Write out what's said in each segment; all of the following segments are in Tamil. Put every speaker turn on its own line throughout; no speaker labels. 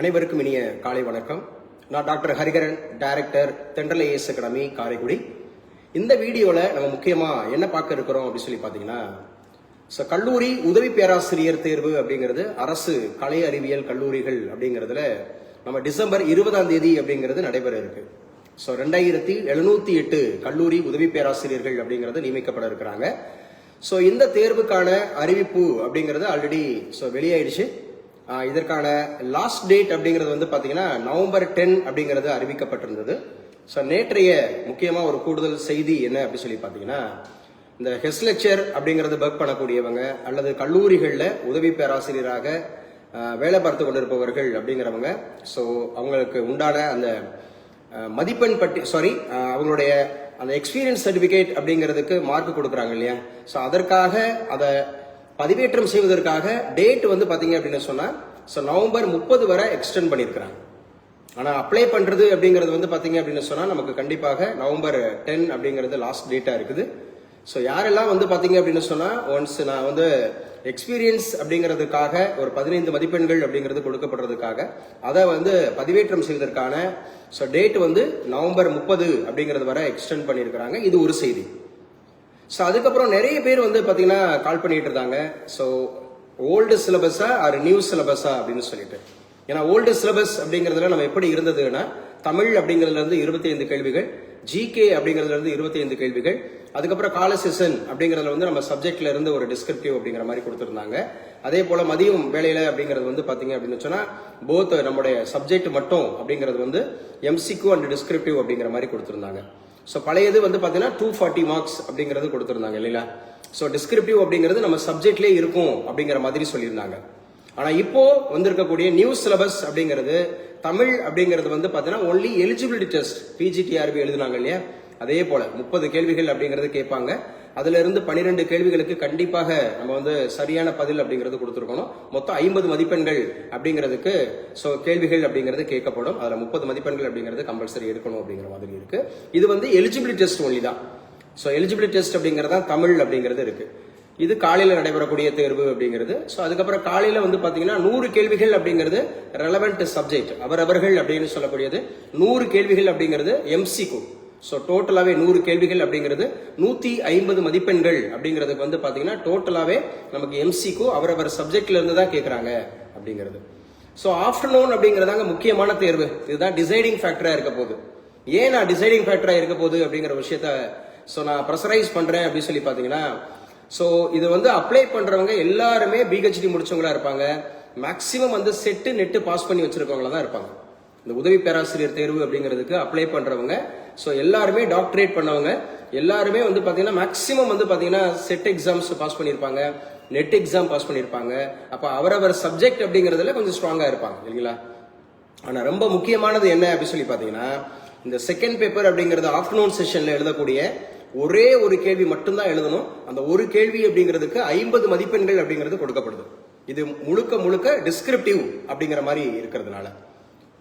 அனைவருக்கும் இனிய காலை வணக்கம். நான் doctor Hariharan director Thendral IAS academy Karaikudi. இந்த வீடியோவில் நம்ம முக்கியமாக என்ன பார்க்க இருக்கிறோம் அப்படின்னு சொல்லி பார்த்தீங்கன்னா ஸோ கல்லூரி உதவி பேராசிரியர் தேர்வு அப்படிங்கிறது அரசு கலை அறிவியல் கல்லூரிகள் அப்படிங்கிறதுல நம்ம டிசம்பர் இருபதாம் தேதி அப்படிங்கிறது நடைபெற இருக்கு. ஸோ ரெண்டாயிரத்தி எழுநூத்தி எட்டு கல்லூரி உதவி பேராசிரியர்கள் அப்படிங்கிறது நியமிக்கப்பட இருக்கிறாங்க. ஸோ இந்த தேர்வுக்கான அறிவிப்பு அப்படிங்கிறது ஆல்ரெடி ஸோ வெளியாயிடுச்சு. இதற்கான லாஸ்ட் டேட் அப்படிங்கிறது வந்து பார்த்தீங்கன்னா நவம்பர் டென் அப்படிங்கிறது அறிவிக்கப்பட்டிருந்தது. ஸோ நேற்றைய முக்கியமாக ஒரு கூடுதல் செய்தி என்ன அப்படி சொல்லி பார்த்தீங்கன்னா இந்த ஹெஸ்லெக்சர் அப்படிங்கிறது ஒர்க் பண்ணக்கூடியவங்க அல்லது கல்லூரிகளில் உதவி பேராசிரியராக வேலை பார்த்து கொண்டிருப்பவர்கள் அப்படிங்கிறவங்க ஸோ அவங்களுக்கு உண்டான அந்த மதிப்பெண் பட்டி சாரி அவங்களுடைய அந்த எக்ஸ்பீரியன்ஸ் சர்டிஃபிகேட் அப்படிங்கிறதுக்கு மார்க் கொடுக்குறாங்க இல்லையா? ஸோ அதற்காக அதை பதிவேற்றம் செய்வதற்காக டேட் வந்து பார்த்தீங்க அப்படின்னு சொன்னால் ஸோ நவம்பர் முப்பது வரை எக்ஸ்டெண்ட் பண்ணியிருக்கிறாங்க ஆனால் அப்ளை பண்ணுறது அப்படிங்கிறது வந்து பார்த்தீங்க அப்படின்னு சொன்னால் நமக்கு கண்டிப்பாக நவம்பர் டென் அப்படிங்கிறது லாஸ்ட் டேட்டாக இருக்குது. ஸோ யாரெல்லாம் வந்து பார்த்தீங்க அப்படின்னு சொன்னால் ஒன்ஸ் நான் வந்து எக்ஸ்பீரியன்ஸ் அப்படிங்கிறதுக்காக ஒரு பதினைந்து மதிப்பெண்கள் அப்படிங்கிறது கொடுக்கப்படுறதுக்காக அதை வந்து பதிவேற்றம் செய்வதற்கான ஸோ டேட் வந்து நவம்பர் முப்பது அப்படிங்கிறது வரை எக்ஸ்டெண்ட் பண்ணியிருக்கிறாங்க இது ஒரு செய்தி. ஸோ அதுக்கப்புறம் நிறைய பேர் வந்து பார்த்தீங்கன்னா கால் பண்ணிட்டு இருந்தாங்க. ஸோ ஓல்டு சிலபஸா ஆர் நியூ சிலபஸா அப்படின்னு சொல்லிட்டு. ஏன்னா ஓல்டு சிலபஸ் அப்படிங்கிறதுல நம்ம எப்படி இருந்ததுன்னா தமிழ் அப்படிங்கிறதுல இருந்து இருபத்தி ஐந்து கேள்விகள் ஜிகே அப்படிங்கிறதுல இருந்து இருபத்தி ஐந்து கேள்விகள் அதுக்கப்புறம் கால அப்படிங்கிறதுல வந்து நம்ம சப்ஜெக்ட்ல இருந்து ஒரு டிஸ்கிரிப்டிவ் அப்படிங்கிற மாதிரி கொடுத்துருந்தாங்க. அதே போல மதியம் வேலையில அப்படிங்கிறது வந்து பாத்தீங்க அப்படின்னு சொன்னா போத் நம்முடைய சப்ஜெக்ட் மட்டும் அப்படிங்கிறது வந்து எம்சிக்யூ அண்ட் டிஸ்கிரிப்டிவ் அப்படிங்கிற மாதிரி கொடுத்துருந்தாங்க. ஸோ பழையது வந்து பார்த்தீங்கன்னா டூ ஃபார்ட்டி மார்க்ஸ் அப்படிங்கிறது கொடுத்துருந்தாங்க இல்லைங்களா? ஸோ டிஸ்கிரிப்டிவ் அப்படிங்கிறது நம்ம சப்ஜெக்ட்லேயே இருக்கும் அப்படிங்கிற மாதிரி சொல்லியிருந்தாங்க. ஆனால் இப்போ வந்திருக்கக்கூடிய நியூ சிலபஸ் அப்படிங்கிறது தமிழ் அப்படிங்கிறது வந்து பார்த்தீங்கன்னா ஒன்லி எலிஜிபிலிட்டி டெஸ்ட் பிஜிடிஆர்பி எழுதுனாங்க இல்லையா? அதே போல முப்பது கேள்விகள் அப்படிங்கிறது கேட்பாங்க. அதுல இருந்து பனிரெண்டு கேள்விகளுக்கு கண்டிப்பாக நம்ம வந்து சரியான பதில் அப்படிங்கிறது கொடுத்துருக்கணும். மொத்தம் ஐம்பது மதிப்பெண்கள் அப்படிங்கிறதுக்கு ஸோ கேள்விகள் அப்படிங்கிறது கேட்கப்படும். அதுல முப்பது மதிப்பெண்கள் அப்படிங்கிறது கம்பல்சரி எடுக்கணும் அப்படிங்கிற மாதிரி இருக்கு. இது வந்து எலிஜிபிலிட்டி டெஸ்ட் ஒன்லி தான். ஸோ எலிஜிபிலிட்டி டெஸ்ட் அப்படிங்கிறது தான் தமிழ் அப்படிங்கிறது இருக்கு. இது காலையில் நடைபெறக்கூடிய தேர்வு அப்படிங்கிறது. ஸோ அதுக்கப்புறம் காலையில் வந்து பார்த்தீங்கன்னா நூறு கேள்விகள் அப்படிங்கிறது ரெலவெண்ட் சப்ஜெக்ட் அவரவர்கள் அப்படின்னு சொல்லக்கூடியது. நூறு கேள்விகள் அப்படிங்கிறது எம்சிக்கும் ஸோ டோட்டலாகவே நூறு கேள்விகள் அப்படிங்கிறது நூற்றி ஐம்பது மதிப்பெண்கள் அப்படிங்கிறதுக்கு வந்து பார்த்தீங்கன்னா டோட்டலாகவே நமக்கு எம்சிக்கும் அவரவர் சப்ஜெக்ட்ல இருந்து தான் கேட்குறாங்க அப்படிங்கிறது. ஸோ ஆஃப்டர்நூன் அப்படிங்கிறதாங்க முக்கியமான தேர்வு. இதுதான் டிசைடிங் ஃபேக்டராக இருக்க போகுது. ஏன் நான் டிசைடிங் ஃபேக்டராக இருக்க போகுது அப்படிங்கிற விஷயத்த ஸோ நான் ப்ரெஷரைஸ் பண்ணுறேன் அப்படின்னு சொல்லி பார்த்தீங்கன்னா ஸோ இது வந்து அப்ளை பண்ணுறவங்க எல்லாருமே பிஹெச்டி முடிச்சவங்களா இருப்பாங்க. மேக்ஸிமம் வந்து செட்டு நெட்டு பாஸ் பண்ணி வச்சிருக்கவங்களா தான் இருப்பாங்க. இந்த உதவி பேராசிரியர் தேர்வு அப்படிங்கிறதுக்கு அப்ளை பண்றவங்க. ஸோ எல்லாருமே டாக்டரேட் பண்ணவங்க. எல்லாருமே வந்து பார்த்தீங்கன்னா மேக்ஸிமம் வந்து பார்த்தீங்கன்னா செட் எக்ஸாம்ஸ் பாஸ் பண்ணியிருப்பாங்க நெட் எக்ஸாம் பாஸ் பண்ணியிருப்பாங்க அப்போ அவரவர் சப்ஜெக்ட் அப்படிங்கிறதுல கொஞ்சம் ஸ்ட்ராங்காக இருப்பாங்க இல்லைங்களா? ஆனால் ரொம்ப முக்கியமானது என்ன அப்படின்னு சொல்லி பார்த்தீங்கன்னா இந்த செகண்ட் பேப்பர் அப்படிங்கிறது ஆஃப்டர்நூன் செஷனில் எழுதக்கூடிய ஒரே ஒரு கேள்வி மட்டும்தான் எழுதணும். அந்த ஒரு கேள்வி அப்படிங்கிறதுக்கு ஐம்பது மதிப்பெண்கள் அப்படிங்கிறது கொடுக்கப்படுது. இது முழுக்க முழுக்க டிஸ்கிரிப்டிவ் அப்படிங்கிற மாதிரி இருக்கிறதுனால.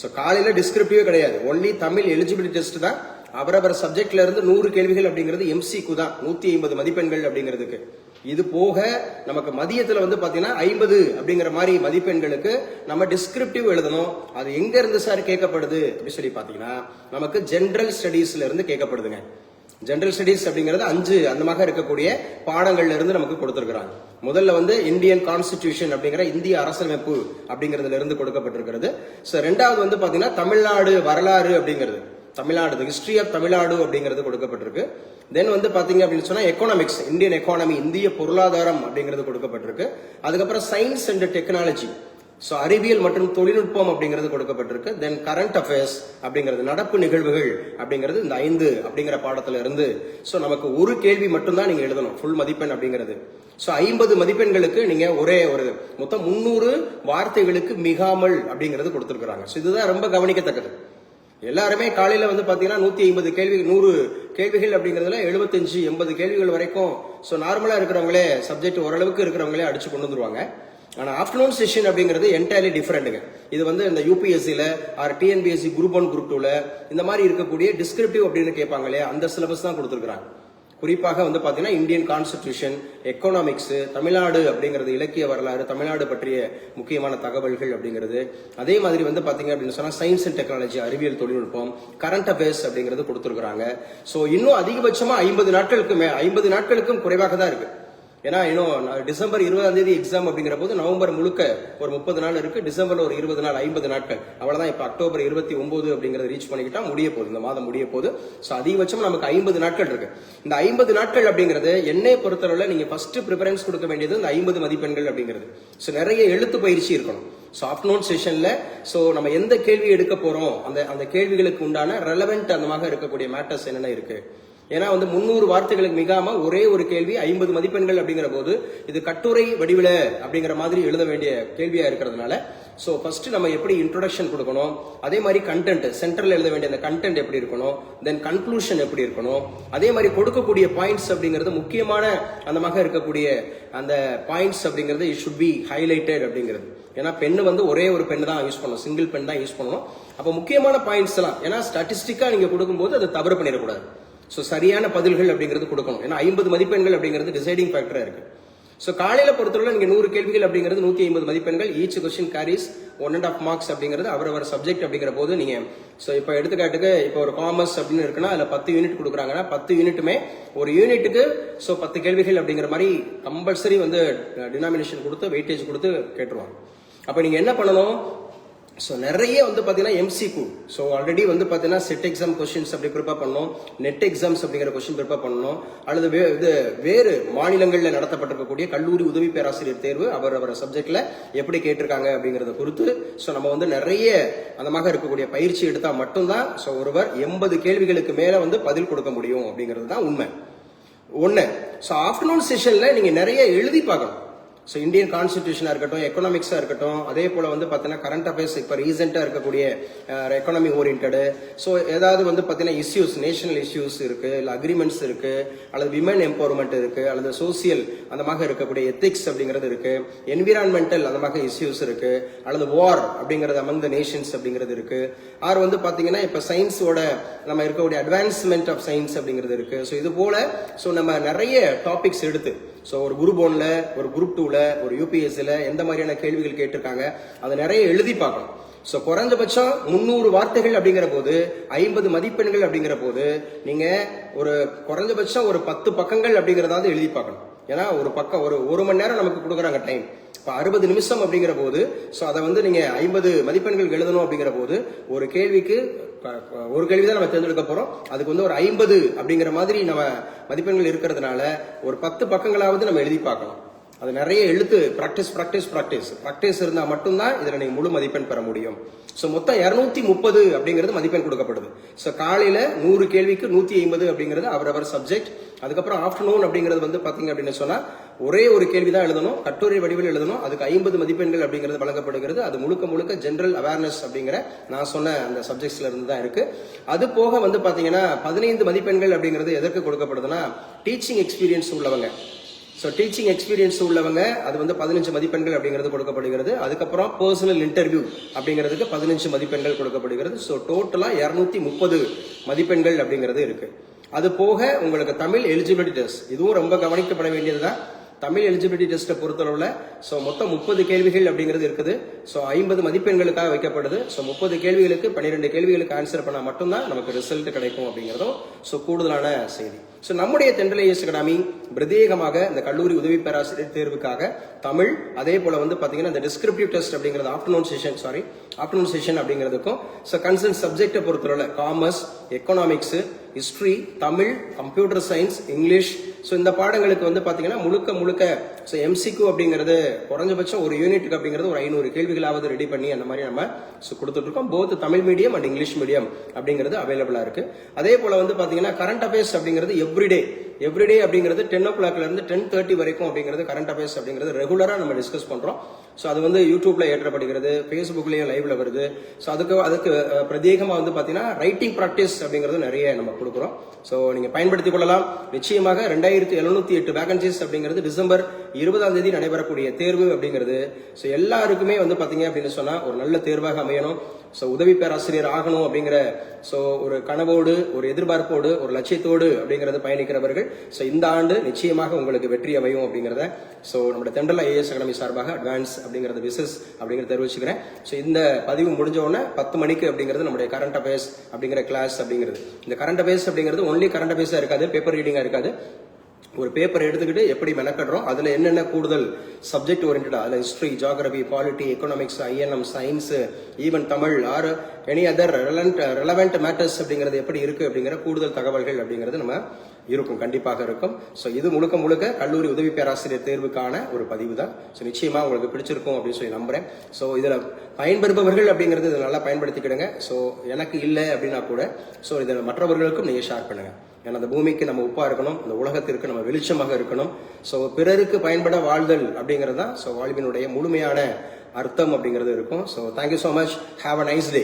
ஸோ காலையில் டிஸ்கிரிப்டிவே கிடையாது. ஒன்லி தமிழ் எலிஜிபிலிட்டி டெஸ்ட் தான். அவரவர் சப்ஜெக்ட்ல இருந்து நூறு கேள்விகள் அப்படிங்கிறது எம்சிக்கு தான். நூத்தி ஐம்பது மதிப்பெண்கள் அப்படிங்கிறதுக்கு. இது போக நமக்கு மதியத்துல வந்து பாத்தீங்கன்னா ஐம்பது அப்படிங்கிற மாதிரி மதிப்பெண்களுக்கு நம்ம டிஸ்கிரிப்டிவ் எழுதணும். அது எங்க இருந்து சார் கேட்கப்படுது அப்படின்னு சொல்லி பாத்தீங்கன்னா நமக்கு ஜென்ரல் ஸ்டடீஸ்ல இருந்து கேட்கப்படுதுங்க. ஜென்ரல் ஸ்டடீஸ் அப்படிங்கிறது அஞ்சு அந்த மாதிரி இருக்கக்கூடிய பாடங்கள்ல இருந்து நமக்கு கொடுத்துருக்குறாங்க. முதல்ல வந்து இந்தியன் கான்ஸ்டிடியூஷன் அப்படிங்கிற இந்திய அரசமைப்பு அப்படிங்கிறதுல இருந்து கொடுக்கப்பட்டிருக்கிறது. ஸோ ரெண்டாவது வந்து பார்த்தீங்கன்னா தமிழ்நாடு வரலாறு அப்படிங்கிறது. தமிழ்நாடு ஹிஸ்டரி ஆஃப் தமிழ்நாடு அப்படிங்கிறது கொடுக்கப்பட்டிருக்கு. தென் வந்து பாத்தீங்க அப்படின்னு சொன்னா எக்கனாமிக்ஸ் இந்தியன் எக்கானமி இந்திய பொருளாதாரம் அப்படிங்கிறது கொடுக்கப்பட்டிருக்கு. அதுக்கப்புறம் சயின்ஸ் அண்ட் டெக்னாலஜி ஸோ அறிவியல் மற்றும் தொழில்நுட்பம் அப்படிங்கிறது கொடுக்கப்பட்டிருக்கு. தென் கரண்ட் அஃபேர்ஸ் அப்படிங்கிறது நடப்பு நிகழ்வுகள் அப்படிங்கிறது இந்த ஐந்து அப்படிங்கிற பாடத்துல இருந்து ஸோ நமக்கு ஒரு கேள்வி மட்டும்தான் நீங்க எழுதணும். ஃபுல் மதிப்பெண் அப்படிங்கிறது. ஸோ ஐம்பது மதிப்பெண்களுக்கு நீங்க ஒரே ஒரு மொத்தம் முந்நூறு வார்த்தைகளுக்கு மிகாமல் அப்படிங்கிறது கொடுத்துருக்குறாங்க. ஸோ இதுதான் ரொம்ப கவனிக்கத்தக்கது. எல்லாருமே காலையில வந்து பாத்தீங்கன்னா நூத்தி ஐம்பது கேள்வி நூறு கேள்விகள் அப்படிங்கறதுல எழுபத்தஞ்சு எண்பது கேள்விகள் வரைக்கும். ஸோ நார்மலா இருக்கிறவங்களே சப்ஜெக்ட் ஓரளவுக்கு இருக்கிறவங்களே அடிச்சு கொண்டு வந்துருவாங்க. ஆனால் ஆஃப்டர்நூன் செஷன் அப்படிங்கிறது என்டையர்லி டிஃப்ரெண்ட்டுங்க இது வந்து இந்த யூபிஎஸ்சியில் or TNPSC group one group டூவில் இந்த மாதிரி இருக்கக்கூடிய டிஸ்கிரிப்டிவ் அப்படின்னு கேட்பாங்க இல்லையா அந்த சிலபஸ் தான் கொடுத்துருக்குறாங்க. குறிப்பாக வந்து பார்த்தீங்கன்னா இந்தியன் கான்ஸ்டிடியூஷன் எக்கனாமிக்ஸ் தமிழ்நாடு அப்படிங்கிறது இலக்கிய வரலாறு தமிழ்நாடு பற்றிய முக்கியமான தகவல்கள் அப்படிங்கிறது. அதே மாதிரி வந்து பார்த்தீங்க அப்படின்னு சொன்னால் சயின்ஸ் அண்ட் டெக்னாலஜி அறிவியல் தொழில்நுட்பம் கரண்ட் அஃபேர்ஸ் அப்படிங்கிறது கொடுத்துருக்குறாங்க. ஸோ இன்னும் அதிகபட்சமாக ஐம்பது நாட்களுக்கு மே ஐம்பது நாட்களுக்கும் குறைவாக தான் இருக்குது ஏன்னா இன்னும் டிசம்பர் இருபதாம் தேதி எக்ஸாம் அப்படிங்கிற போது நவம்பர் முழுக்க ஒரு முப்பது நாள் இருக்கு. டிசம்பர்ல ஒரு இருபது நாள் ஐம்பது நாட்கள். அவ்வளவுதான். இப்ப அக்டோபர் இருபத்தி ஒன்பது அப்படிங்கறத ரீச் பண்ணிக்கிட்டா முடிய போகுது. இந்த மாதம் முடிய போகுது. சோ அதிகபட்சம் நமக்கு ஐம்பது நாட்கள் இருக்கு. இந்த ஐம்பது நாட்கள் அப்படிங்கிறது என்னை பொறுத்தளவுல நீங்க ஃபர்ஸ்ட் ப்ரிஃபரன்ஸ் கொடுக்க வேண்டியது இந்த ஐம்பது மதிப்பெண்கள் அப்படிங்கிறது. சோ நிறைய எழுத்து பயிற்சி இருக்கணும். ஸோ ஆஃப்டர்நூன் செஷன்ல ஸோ நம்ம எந்த கேள்வி எடுக்க போறோம்? அந்த அந்த கேள்விகளுக்கு உண்டான ரெலவெண்ட் அந்தமாக இருக்கக்கூடிய மேட்டர்ஸ் என்னென்ன இருக்கு? ஏன்னா வந்து முன்னூறு வார்த்தைகளுக்கு மிகாம ஒரே ஒரு கேள்வி ஐம்பது மதிப்பெண்கள் அப்படிங்கிற போது இது கட்டுரை வடிவில் அப்படிங்கிற மாதிரி எழுத வேண்டிய கேள்வியா இருக்கிறதுனால ஸோ ஃபர்ஸ்ட் நம்ம எப்படி இன்ட்ரொடக்ஷன் கொடுக்கணும் அதே மாதிரி கண்டென்ட் சென்டரில் எழுத வேண்டிய அந்த கண்டென்ட் எப்படி இருக்கணும் தென் கன்க்ளூஷன் எப்படி இருக்கணும் அதே மாதிரி கொடுக்கக்கூடிய பாயிண்ட்ஸ் அப்படிங்கிறது முக்கியமான அந்த அந்தமாக இருக்கக்கூடிய அந்த பாயிண்ட்ஸ் அப்படிங்கிறது இட் ஷுட் பி ஹைலைட்டட் அப்படிங்கிறது. ஏன்னா பெண்ணு வந்து ஒரே ஒரு பென் தான் யூஸ் பண்ணணும் சிங்கிள் பென் தான் யூஸ் பண்ணணும். அப்போ முக்கியமான பாயிண்ட்ஸ் எல்லாம் ஏன்னா ஸ்டாட்டிஸ்டிக்காக நீங்கள் கொடுக்கும்போது அதை தவறு பண்ணிடக்கூடாது. ஸோ சரியான பதில்கள் அப்படிங்கிறது கொடுக்கணும். ஏன்னா ஐம்பது மதிப்பெண்கள் அப்படிங்கிறது டிசைடிங் ஃபேக்டராக இருக்கு. ஸோ காலையில் பொறுத்தவரை நீங்கள் நூறு கேள்விகள் அப்படிங்கிறது நூற்றி ஐம்பது மதிப்பெண்கள். Each question carries one and half marks அப்படிங்கிறது அவரவர் சப்ஜெக்ட் அப்படிங்கிற போது நீங்கள் ஸோ இப்போ எடுத்துக்காட்டுக்கு இப்போ ஒரு காமர்ஸ் அப்படின்னு இருக்குன்னா அதில் பத்து யூனிட் கொடுக்குறாங்கன்னா பத்து யூனிட்டுமே ஒரு யூனிட்டுக்கு ஸோ பத்து கேள்விகள் அப்படிங்கிற மாதிரி கம்பல்சரி வந்து டினாமினேஷன் கொடுத்து வெயிட்டேஜ் கொடுத்து கேட்டுருவாங்க. அப்போ நீங்கள் என்ன பண்ணணும்? ஸோ நிறைய வந்து பார்த்தீங்கன்னா எம்சிக்கு ஸோ ஆல்ரெடி வந்து பார்த்தீங்கன்னா செட் எக்ஸாம் கொஸ்டின்ஸ் அப்படி ப்ரிப்பேர் பண்ணணும் நெட் எக்ஸாம்ஸ் அப்படிங்கிற கொஸ்டின் ப்ரிப்பேர் பண்ணணும் அல்லது வே இது வேறு மாநிலங்களில் நடத்தப்பட்டிருக்கக்கூடிய கல்லூரி உதவி பேராசிரியர் தேர்வு அவர் அவர் சப்ஜெக்டில் எப்படி கேட்டிருக்காங்க அப்படிங்கிறத குறித்து ஸோ நம்ம வந்து நிறைய அந்தமாக இருக்கக்கூடிய பயிற்சி எடுத்தால் மட்டும்தான் ஸோ ஒருவர் எண்பது கேள்விகளுக்கு மேலே வந்து பதில் கொடுக்க முடியும் அப்படிங்கிறது தான் உண்மை. ஒன்று ஸோ ஆஃப்டர்நூன் செஷனில் நீங்கள் நிறைய எழுதி பார்க்கணும். ஸோ இந்தியன் கான்ஸ்டிடியூஷனாக இருக்கட்டும் எக்கனாமிக்ஸாக இருக்கட்டும் அதே போல் வந்து பார்த்தீங்கன்னா கரண்ட் அஃபேர்ஸ் இப்போ ரீசெண்டாக இருக்கக்கூடிய எக்கனாமி ஓரியன்டு ஸோ ஏதாவது வந்து பார்த்தீங்கன்னா இஷ்யூஸ் நேஷனல் இஷ்யூஸ் இருக்குது இல்லை அக்ரிமெண்ட்ஸ் இருக்குது அல்லது விமன் எம்பவர்மெண்ட் இருக்குது அல்லது சோசியல் அந்த மாதிரி இருக்கக்கூடிய எத்திக்ஸ் அப்படிங்கிறது இருக்குது என்விரான்மெண்டல் அந்த மாதிரி இஷ்யூஸ் இருக்குது அல்லது வார் அப்படிங்கிறது அமங் த நேஷன்ஸ் அப்படிங்கிறது இருக்குது ஆர் வந்து பார்த்தீங்கன்னா இப்போ சயின்ஸோட நம்ம இருக்கக்கூடிய அட்வான்ஸ்மெண்ட் ஆஃப் சயின்ஸ் அப்படிங்கிறது இருக்குது ஸோ இது போல் ஸோ நம்ம நிறைய டாபிக்ஸ் எடுத்து ஸோ ஒரு குரூப் ஒன்ல ஒரு குரூப் டூல ஒரு யூபிஎஸ்சியில் எந்த மாதிரியான கேள்விகள் கேட்டிருக்காங்க அதை நிறைய எழுதி பார்க்கணும். ஸோ குறைஞ்சபட்சம் முந்நூறு வார்த்தைகள் அப்படிங்கிற போது ஐம்பது மதிப்பெண்கள் அப்படிங்கிற போது நீங்கள் ஒரு குறைஞ்சபட்சம் ஒரு பத்து பக்கங்கள் அப்படிங்கிறதாவது எழுதி பார்க்கணும். ஏன்னா ஒரு பக்கம் ஒரு ஒரு மணி நேரம் நமக்கு கொடுக்குறாங்க டைம் இப்போ அறுபது நிமிஷம் அப்படிங்கிற போது ஸோ அதை வந்து நீங்கள் ஐம்பது மதிப்பெண்கள் எழுதணும் அப்படிங்கிற போது ஒரு கேள்விக்கு ஒரு கேள்வி தான் நம்ம தேர்ந்தெடுக்க போறோம். அதுக்கு வந்து ஒரு ஐம்பது அப்படிங்கிற மாதிரி நம்ம மதிப்பெண்கள் இருக்கிறதுனால ஒரு பத்து பக்கங்களாவது நம்ம எழுதி பார்க்கணும் அது நிறைய எழுத்து ப்ராக்டிஸ் ப்ராக்டிஸ் ப்ராக்டிஸ் ப்ராக்டிஸ் இருந்தால் மட்டும்தான் இதில் நீங்கள் முழு மதிப்பெண் பெற முடியும். ஸோ மொத்தம் இரநூத்தி முப்பது அப்படிங்கிறது மதிப்பெண் கொடுக்கப்படுது ஸோ காலையில் நூறு கேள்விக்கு நூற்றி ஐம்பது அப்படிங்கிறது அவரவர் சப்ஜெக்ட் அதுக்கப்புறம் ஆஃப்டர்நூன் அப்படிங்கிறது வந்து பார்த்தீங்க அப்படின்னு சொன்னால் ஒரே ஒரு கேள்வி தான் எழுதணும். கட்டுரை வடிவில் எழுதணும். அதுக்கு ஐம்பது மதிப்பெண்கள் அப்படிங்கிறது வழங்கப்படுகிறது. அது முழுக்க முழுக்க ஜென்ரல் அவேர்னஸ் அப்படிங்கிற நான் சொன்ன அந்த சப்ஜெக்ட்ஸ்ல இருந்து தான் இருக்கு. அது போக வந்து பாத்தீங்கன்னா பதினைந்து மதிப்பெண்கள் அப்படிங்கிறது எதற்கு கொடுக்கப்படுதுன்னா டீச்சிங் எக்ஸ்பீரியன்ஸ் உள்ளவங்க. ஸோ டீச்சிங் எக்ஸ்பீரியன்ஸ் உள்ளவங்க அது வந்து பதினஞ்சு மதிப்பெண்கள் அப்படிங்கிறது கொடுக்கப்படுகிறது. அதுக்கப்புறம் பர்சனல் இன்டர்வியூ அப்படிங்கிறதுக்கு பதினஞ்சு மதிப்பெண்கள் கொடுக்கப்படுகிறது. ஸோ டோட்டலாக இரநூத்தி முப்பது மதிப்பெண்கள் அப்படிங்கிறது இருக்கு. அது போக உங்களுக்கு தமிழ் எலிஜிபிலிட்டி டெஸ்ட் இதுவும் ரொம்ப கவனிக்கப்பட வேண்டியதுதான். தமிழ் எலிஜிபிலிட்டி டெஸ்ட்டை பொறுத்தளவில் ஸோ மொத்தம் முப்பது கேள்விகள் அப்படிங்கிறது இருக்குது. ஸோ ஐம்பது மதிப்பெண்களுக்காக வைக்கப்படுது. ஸோ முப்பது கேள்விகளுக்கு பன்னிரெண்டு கேள்விகளுக்கு ஆன்சர் பண்ணால் மட்டும்தான் நமக்கு ரிசல்ட் கிடைக்கும் அப்படிங்கிறதும் ஸோ கூடுதலான செய்தி. ஸோ நம்முடைய தென்றல் ஐஎஸ் அகாடமி பிரத்யேகமாக இந்த கல்லூரி உதவி பேராசிரியர் தேர்வுக்காக தமிழ் அதே போல் வந்து பார்த்தீங்கன்னா இந்த டிஸ்கிரிப்டிவ் டெஸ்ட் அப்படிங்கிறது afternoon session sorry afternoon session அப்படிங்கிறதுக்கும் so concern சப்ஜெக்டை பொறுத்தளவில் commerce economics history Tamil computer science English so இந்த பாடங்களுக்கு வந்து பார்த்தீங்கன்னா முழுக்க முழுக்க ஸோ எம்சிக்யூ அப்படிங்கிறது குறைஞ்சபட்சம் ஒரு யூனிட்டுக்கு அப்படிங்கிறது ஒரு ஐநூறு கேள்விகளாவது ரெடி பண்ணி அந்த மாதிரி நம்ம ஸோ கொடுத்துட்ருக்கோம். Both Tamil medium and English medium அப்படிங்கிறது அவைலபிளாக இருக்குது அதே போல் வந்து பார்த்தீங்கன்னா கரண்ட் அஃபேர்ஸ் அப்படிங்கிறது எவ்ரிடே எவ்ரிடே அப்படிங்கிறது டென் ஓ கிளாக்ல இருந்து டென் தேர்ட்டி வரைக்கும் அப்படிங்கிறது கரண்ட் அஃபேர்ஸ் அப்படிங்கிறது ரெகுலரா நம்ம டிஸ்கஸ் பண்றோம். ஸோ அது வந்து யூடியூப்ல ஏற்றப்படுகிறது ஃபேஸ்புக்லேயும் லைவ்ல வருது. ஸோ அதுக்கு அதுக்கு பிரத்யேகமாக பிரத்யேகமா வந்து பாத்தீங்கன்னா ரைட்டிங் ப்ராக்டிஸ் அப்படிங்கிறது நிறைய நம்ம கொடுக்குறோம். ஸோ நீங்க பயன்படுத்திக் கொள்ளலாம். நிச்சயமாக ரெண்டாயிரத்தி எழுநூத்தி எட்டு வேகன்சிஸ் அப்படிங்கிறது டிசம்பர் இருபதாம் தேதி நடைபெறக்கூடிய தேர்வு அப்படிங்கிறது. ஸோ எல்லாருக்குமே வந்து பாத்தீங்க அப்படின்னு சொன்னா ஒரு நல்ல தேர்வாக அமையணும். ஸோ உதவி பேராசிரியர் ஆகணும் அப்படிங்கிற ஸோ ஒரு கனவோடு ஒரு எதிர்பார்ப்போடு ஒரு லட்சியத்தோடு அப்படிங்கிறத பயணிக்கிறவர்கள் ஸோ இந்த ஆண்டு நிச்சயமாக உங்களுக்கு வெற்றி அமையும் அப்படிங்கிறத ஸோ நம்ம தெண்டல் ஐஏஎஸ் அகாடமி சார்பாக அட்வான்ஸ் அப்படிங்கிறது விசஸ் அப்படிங்கிறத தெரிவிச்சுக்கிறேன். ஸோ இந்த பதிவு முடிஞ்ச உடனே பத்து மணிக்கு அப்படிங்கிறது நம்முடைய கரண்ட் அஃபேர்ஸ் அப்படிங்கிற கிளாஸ் அப்படிங்கிறது. இந்த கரண்ட் அஃபேர்ஸ் அப்படிங்கிறது ஒன்லி கரண்ட் அஃபேர்ஸாக இருக்காது பேப்பர் ரீடிங்காக இருக்காது. ஒரு பேப்பர் எடுத்துக்கிட்டு எப்படி மெனக்கடுறோம் அதுல என்னென்ன கூடுதல் சப்ஜெக்ட் ஓரியன்டா அதில் history geography polity economics INM science even Tamil or any other relevant relevant matters அப்படிங்கிறது எப்படி இருக்கு அப்படிங்கிற கூடுதல் தகவல்கள் அப்படிங்கிறது நம்ம இருக்கும் கண்டிப்பாக இருக்கும். ஸோ இது முழுக்க முழுக்க கல்லூரி உதவி பேராசிரியர் தேர்வுக்கான ஒரு பதிவு தான் ஸோ நிச்சயமாக உங்களுக்கு பிடிச்சிருக்கும் அப்படின்னு சொல்லி நம்புறேன். ஸோ இதில் பயன்பெறுபவர்கள் அப்படிங்கிறது இதை நல்லா பயன்படுத்திக்கிடுங்க. ஸோ எனக்கு இல்லை அப்படின்னா கூட ஸோ இதை மற்றவர்களுக்கும் நீங்கள் ஷேர் பண்ணுங்க. ஏன்னா அந்த பூமிக்கு நம்ம உப்பாக இருக்கணும் இந்த உலகத்திற்கு நம்ம வெளிச்சமாக இருக்கணும். ஸோ பிறருக்கு பயன்பட வாழ்தல் அப்படிங்கிறது தான் ஸோ வாழ்வினுடைய முழுமையான அர்த்தம் அப்படிங்கிறது இருக்கும். So thank you so much have a nice day